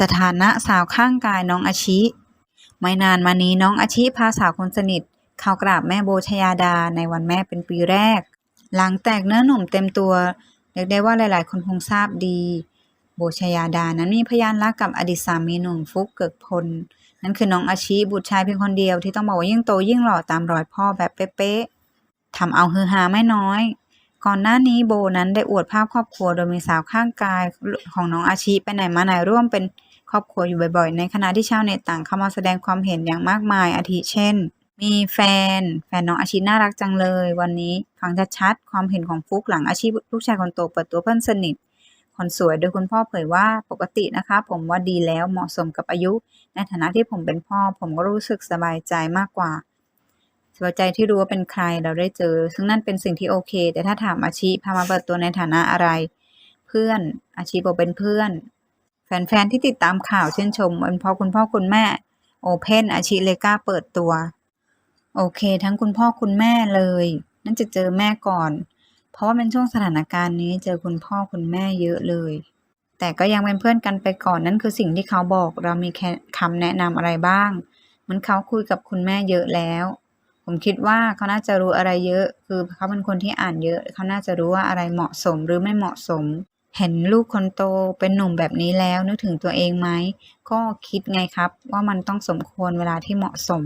สถานะสาวข้างกายน้องอาชิ ไม่นานมานี้น้องอาชิพาสาวคนสนิท เข้ากราบแม่โบชยาดาในวันแม่เป็นปีแรก หลังแตกเนื้อหนุ่มเต็มตัวเรียกได้ว่าหลายๆ คนคงทราบดี โบชยาดานั้นมีพยานรักกับอดีตสามีหนุ่มฟุกเกิกพล นั่นคือน้องอาชิบุตรชายเพียงคนเดียวที่ต้องบอกว่ายิ่งโตยิ่งหล่อตามรอยพ่อแบบเป๊ะๆทำเอาฮือฮาไม่น้อย ก่อนหน้านี้โบนั้นได้อวดภาพครอบครัวโดยมีสาวข้างกายของน้องอาชิไปไหนมาไหนร่วมเป็นครอบครัวอยู่บ่อยๆ ในขณะที่ชาวเน็ตต่างเข้ามาแสดงความเห็นอย่างมากมาย อาทิเช่น มีแฟน แฟนน้องอาชิน่ารักจังเลย วันนี้ฟังชัดๆความเห็นของฟุกหลังอาชีพลูกชายคนโตเปิดตัวเพื่อนสนิทคนสวยโดยคุณพ่อเผยว่าปกตินะคะ ผมว่าดีแล้วเหมาะสมกับอายุ ในฐานะที่ผมเป็นพ่อ ผมก็รู้สึกสบายใจมากกว่า สบายใจที่รู้ว่าเป็นใครเราได้เจอ ซึ่งนั่นเป็นสิ่งที่โอเค แต่ถ้าถามอาชีพามาเปิดตัวในฐานะอะไร เพื่อนอาชีพบอกเป็นเพื่อน แฟนๆที่ติดตามข่าวเช่นชมเป็นพราะคุณพ่อคุณแม่โอเพนอาชีเลกล้าเปิดตัว โอเค ทั้งคุณพ่อคุณแม่เลย นั่นจะเจอแม่ก่อน เพราะว่าเป็นช่วงสถานการณ์นี้เจอคุณพ่อคุณแม่เยอะเลย แต่ก็ยังเป็นเพื่อนกันไปก่อนนั่นคือสิ่งที่เขาบอกเรามีคำแนะนำอะไรบ้างมือนเขาคุยกับคุณแม่เยอะแล้ว ผมคิดว่าเขาน่าจะรู้อะไรเยอะ คือเขาเป็นคนที่อ่านเยอะ เขาน่าจะรู้ว่าอะไรเหมาะสมหรือไม่เหมาะสม เห็นลูกคนโตเป็นหนุ่มแบบนี้แล้วนึกถึงตัวเองไหม ก็คิดไงครับว่ามันต้องสมควรเวลาที่เหมาะสม